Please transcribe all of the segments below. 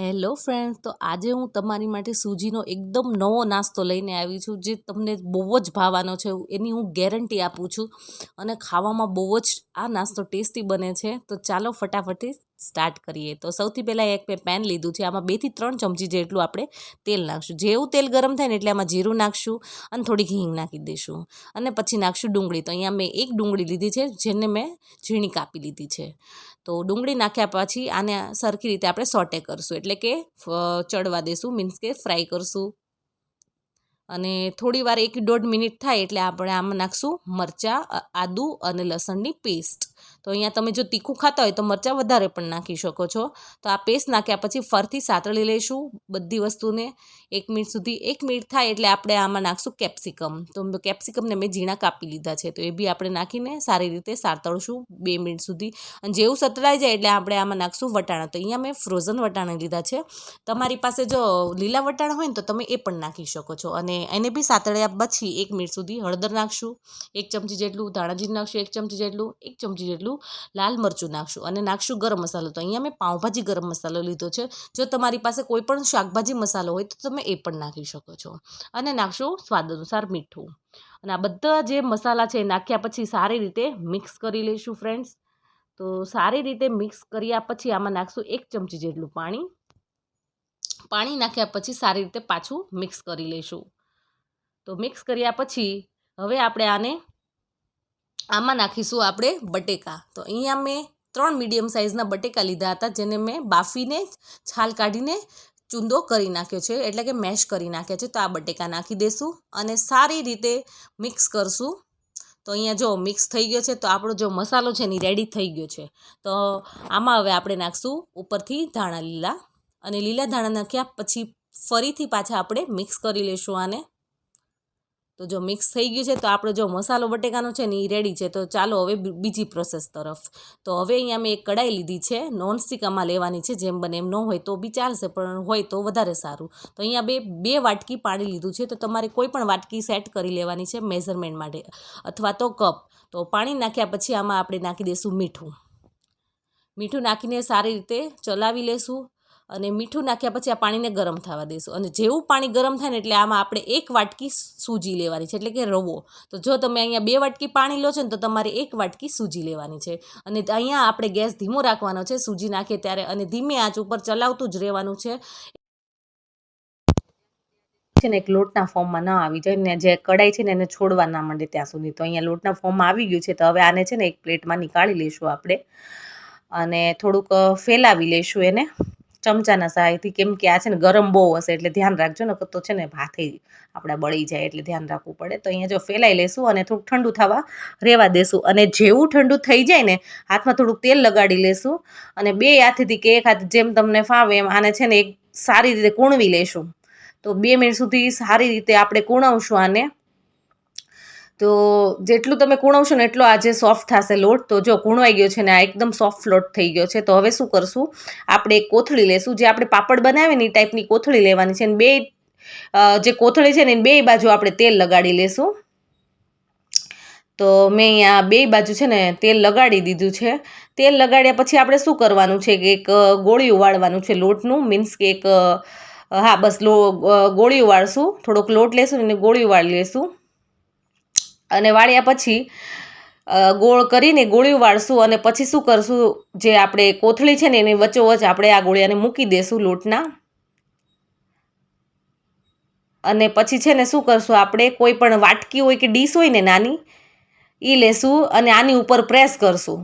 Hello friends, તો આજે હું તમારી માટે સૂજીનો એકદમ નવો નાસ્તો લઈને આવી છું જે તમને બહુ જ ભાવવાનો છે એની હું ગેરંટી આપું છું. અને ખાવામાં બહુ જ આ નાસ્તો ટેસ્ટી બને છે. તો ચાલો ફટાફટથી સ્ટાર્ટ કરીએ. તો સૌથી પહેલાં એક મેં પેન લીધું છે. આમાં બેથી ત્રણ ચમચી જેટલું આપણે તેલ નાખશું. જેવું તેલ ગરમ થાય ને એટલે આમાં જીરું નાખશું અને થોડીક હિંગ નાખી દઈશું. અને પછી નાખશું ડુંગળી. તો અહીંયા મેં એક ડુંગળી લીધી છે, જેને મેં ઝીણી કાપી લીધી છે. તો ડુંગળી નાખ્યા પછી આને સરખી રીતે આપણે સોટે કરશું. એટલે કે ચડવા દઈશું મીન્સ કે ફ્રાય કરશું. અને થોડી વાર એક દોઢ મિનિટ થાય એટલે આપણે આમાં નાખશું મરચાં આદું અને લસણની પેસ્ટ તો અહીંયા તમે જો તીખું ખાતા હોય તો મરચાં વધારે પણ નાખી શકો છો. તો આ પેસ્ટ નાખ્યા પછી ફરથી સાતળી લઈશું બધી વસ્તુને. એક મિનિટ સુધી એક મિનિટ થાય એટલે આપણે આમાં નાખશું કેપ્સિકમ. તો કેપ્સિકમને મેં ઝીણા કાપી લીધા છે. તો એ બી આપણે નાખીને સારી રીતે સાતળશું બે મિનિટ સુધી. અને જેવું સતળાઈ જાય એટલે આપણે આમાં નાખશું વટાણા. તો અહીંયા મેં ફ્રોઝન વટાણા લીધા છે. તમારી પાસે જો લીલા વટાણા હોય ને તો તમે એ પણ નાખી શકો છો. અને એને બી સાતળ્યા પછી એક મિનિટ સુધી હળદર નાખશું. એક ચમચી જેટલું ધાણાજીરું નાખશું, એક ચમચી જેટલું, એક ચમચી જેટલું લાલ મરચું નાખશું અને નાખશું ગરમ મસાલો. તો અહીંયા મેં પાઉંભાજી ગરમ મસાલો લીધો છે. જો તમારી પાસે કોઈ પણ શાકભાજી મસાલો હોય તો તમે એ પણ નાખી શકો છો. અને નાખશું સ્વાદ અનુસાર મીઠું. અને આ બધા જે મસાલા છે એ નાખ્યા પછી સારી રીતે મિક્સ કરી લઈશું ફ્રેન્ડ્સ. તો સારી રીતે મિક્સ કર્યા પછી આમાં નાખશું એક ચમચી જેટલું પાણી. પાણી નાખ્યા પછી સારી રીતે પાછું મિક્સ કરી લઈશું. તો મિક્સ કર્યા પછી હવે આપણે આને આમાં નાખીશું આપણે બટેકા. તો અહીંયા મેં ત્રણ મીડિયમ સાઇઝના બટેકા લીધા હતા, જેને મેં બાફીને છાલ કાઢીને ચૂંદો કરી નાખ્યો છે, એટલે કે મેશ કરી નાખ્યા છે. તો આ બટેકા નાખી દઈશું અને સારી રીતે મિક્સ કરશું. તો અહીંયા જો મિક્સ થઈ ગયો છે, તો આપણો જો મસાલો છે એની રેડી થઈ ગયો છે. તો આમાં હવે આપણે નાખશું ઉપરથી ધાણા લીલા. અને લીલા ધાણા નાખ્યા પછી ફરીથી પાછા આપણે મિક્સ કરી લઈશું આને. તો જો મિક્સ થઈ ગયું છે, તો આપણો જો મસાલો બટેકાનો છે ને એ રેડી છે, તો ચાલો હવે બીજી પ્રોસેસ તરફ. તો હવે અહીંયા મેં એક કડાઈ લીધી છે નોનસ્ટિક આમાં લેવાની છે, જેમ બને એમ ન હોય તો બી ચાલશે, પણ હોય તો વધારે સારું. તો અહીંયા બે બે વાટકી પાણી લીધું છે, તો તમારે કોઈ પણ વાટકી સેટ કરી લેવાની છે મેઝરમેન્ટ માટે, અથવા તો કપ તો પાણી નાખ્યા પછી આમાં આપણે નાખી દઈશું મીઠું. મીઠું નાખીને સારી રીતે ચલાવી લેશું. અને મીઠું નાખ્યા પછી આ પાણીને ગરમ થવા દઈશું અને જેવું પાણી ગરમ થાય ને એટલે આમાં આપણે એક વાટકી સૂજી લેવાની છે, એટલે કે રવો. તો જો તમે અહીંયા બે વાટકી પાણી લો છો ને, તો તમારે એક વાટકી સૂજી લેવાની છે. અને અહીંયા આપણે ગેસ ધીમો રાખવાનો છે, સૂજી નાખીએ ત્યારે અને ધીમે આંચ ઉપર ચલાવતું જ રહેવાનું છે. છે ને એક લોટના ફોર્મમાં ન આવી જાય ને જે કડાઈ છે ને એને છોડવા ના માંડે ત્યાં સુધી. તો અહીંયા લોટના ફોર્મમાં આવી ગયું છે, તો હવે આને છે ને એક પ્લેટમાં નીકાળી લઈશું આપણે. અને થોડુંક ફેલાવી લઈશું એને. ચમચાના સહાયથી કેમ કે આ છે ને ગરમ બહુ હશે એટલે ધ્યાન રાખજો ને તો છે ને ભાથે આપણા બળી જાય એટલે ધ્યાન રાખવું પડે. તો અહીંયા જો ફેલાઈ લેશું અને થોડુંક ઠંડુ થવા રહેવા દેશું. અને જેવું ઠંડુ થઈ જાય ને હાથમાં થોડુંક તેલ લગાડી લેશું અને બે હાથેથી કે એક હાથ જેમ તમને ફાવે એમ આને છે ને એક સારી રીતે કૂણવી લેશું. તો બે મિનિટ સુધી સારી રીતે આપણે કૂણવશું આને. તો જેટલું તમે કૂણવશો ને એટલો આજે સોફ્ટ થશે લોટ. તો જો કૂણવાઈ ગયો છે ને આ એકદમ સોફ્ટ લોટ થઈ ગયો છે. તો હવે શું કરશું? આપણે એક કોથળી લેશું. જે આપણે પાપડ બનાવે ને એ ટાઈપની કોથળી લેવાની છે. અને બે જે કોથળી છે ને બે બાજુ આપણે તેલ લગાડી લેશું. તો મેં અહીંયા બે બાજુ છે ને તેલ લગાડી દીધું છે. તેલ લગાડ્યા પછી આપણે શું કરવાનું છે કે એક ગોળી ઉવાળવાનું છે લોટનું. મીન્સ કે એક હા, બસ લો ગોળી ઉવાળશું. થોડોક લોટ લેશું અને ગોળી ઉવાળી લેશું. અને વાળ્યા પછી ગોળ કરીને ગોળી વાળશું અને પછી શું કરશું? જે આપણે કોથળી છે ને એની વચ્ચોવચ આપણે આ ગોળિયાને મૂકી દેશું લોટના. અને પછી છે ને શું કરશું? આપણે કોઈ પણ વાટકી હોય કે ડીશ હોય ને નાની એ લેશું અને આની ઉપર પ્રેસ કરશું.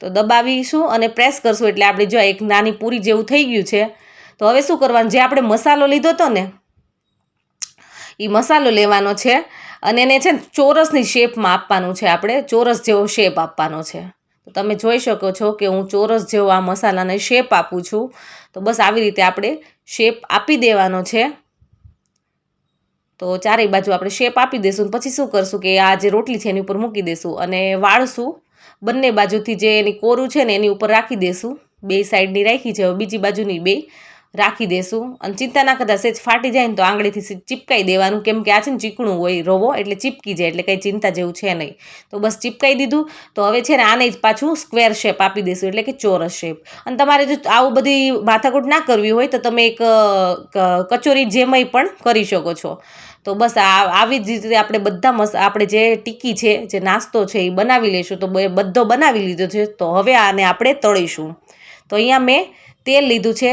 તો દબાવીશું અને પ્રેસ કરશું એટલે આપણે જો એક નાની પૂરી જેવું થઈ ગયું છે. તો હવે શું કરવાનું? જે આપણે મસાલો લીધો હતો ને એ મસાલો લેવાનો છે. અને એને છે ને ચોરસની શેપમાં આપવાનું છે આપણે, ચોરસ જેવો શેપ આપવાનો છે. તો તમે જોઈ શકો છો કે હું ચોરસ જેવો આ મસાલાને શેપ આપું છું. તો બસ આવી રીતે આપણે શેપ આપી દેવાનો છે. તો ચારેય બાજુ આપણે શેપ આપી દઈશું પછી શું કરશું કે આ જે રોટલી છે એની ઉપર મૂકી દઈશું અને વાળશું. બંને બાજુથી જે એની કોરું છે ને એની ઉપર રાખી દઈશું બે સાઈડની રાખી છે બીજી બાજુની બે. રાખી દેશું. અને ચિંતા ના કરતા સેજ ફાટી જાય ને તો આંગળીથી ચીપકાઈ દેવાનું. કેમ કે આ છે ને ચીકણું હોય, રવો એટલે ચીપકી જાય, એટલે કંઈ ચિંતા જેવું છે નહીં. તો બસ ચીપકાઈ દીધું. તો હવે છે ને આને જ પાછું સ્ક્વેર શેપ આપી દઈશું એટલે કે ચોરસ શેપ. અને તમારે જો આવું બધી માથાકૂટ ના કરવી હોય તો તમે એક કચોરી જેમય પણ કરી શકો છો. તો બસ આ, આવી જ રીતે આપણે બધા મસ, આપણે જે ટીકી છે, જે નાસ્તો છે એ બનાવી લઈશું તો બધો બનાવી લીધો છે. તો હવે આને આપણે તળીશું. તો અહીંયા મેં તેલ લીધું છે.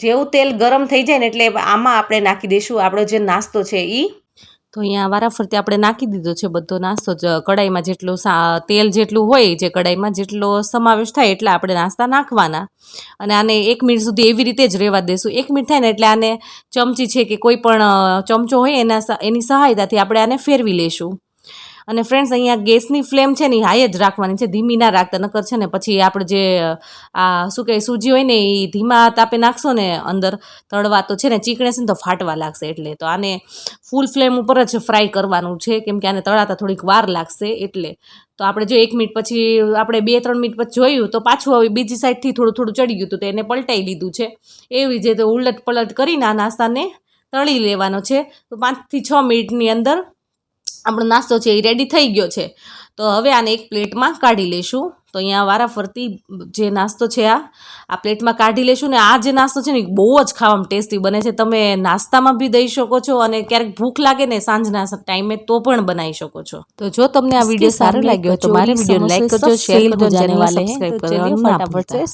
જેવું તેલ ગરમ થઈ જાય ને એટલે આમાં આપણે નાખી દઈશું. આપણો જે નાસ્તો છે એ તો અહીંયા વારાફરતી આપણે નાખી દીધો છે બધો નાસ્તો. કડાઈમાં જેટલું તેલ જેટલું હોય, જે કડાઈમાં જેટલો સમાવેશ થાય એટલા આપણે નાસ્તા નાખવાના. અને આને એક મિનિટ સુધી એવી રીતે જ રહેવા દેશું. એક મિનિટ થાય ને એટલે આને ચમચી છે કે કોઈ પણ ચમચો હોય એના એની સહાયતાથી આપણે આને ફેરવી લેશું. અને ફ્રેન્ડ્સ અહીંયા ગેસની ફ્લેમ છે ને હાઈ જ રાખવાની છે, ધીમી ના રાખતા, નકર છે ને પછી આપણે જે, આ શું કહે સૂજી હોય ને એ ધીમા તાપે નાખશો ને અંદર તળવા તો છે ને ચીકણે છે ને તો ફાટવા લાગશે એટલે. તો આને ફૂલ ફ્લેમ ઉપર જ ફ્રાય કરવાનું છે, કેમ કે આને તળાતા થોડીક વાર લાગશે એટલે. તો આપણે જો એક મિનિટ પછી, આપણે બે ત્રણ મિનિટ પછી જોયું, તો પાછું હવે બીજી સાઈડથી થોડું થોડું ચડી ગયું હતું, તો એને પલટાઈ લીધું છે. એવી રીતે ઉલટ પલટ કરીને આ નાસ્તાને તળી લેવાનો છે. તો પાંચથી છ મિનિટની અંદર આપણો નાસ્તો છે એ રેડી થઈ ગયો છે. તો હવે આને એક પ્લેટમાં કાઢી લેશું તો અહીંયા વારાફરતી જે નાસ્તો છે આ આ પ્લેટમાં કાઢી લેશું ને આ જે નાસ્તો છે ને બહુ જ ખાવામાં ટેસ્ટી બને છે. તમે નાસ્તામાં બી દઈ શકો છો અને ક્યારેક ભૂખ લાગે ને સાંજના ટાઈમે તો પણ બનાવી શકો છો. તો જો તમને આ વીડિયો સારો લાગ્યો તો મારે વીડિયો લાઈક કરજો શેર કરજો ચેનલ સબસ્ક્રાઇબ કરવાનું ના ભૂલતા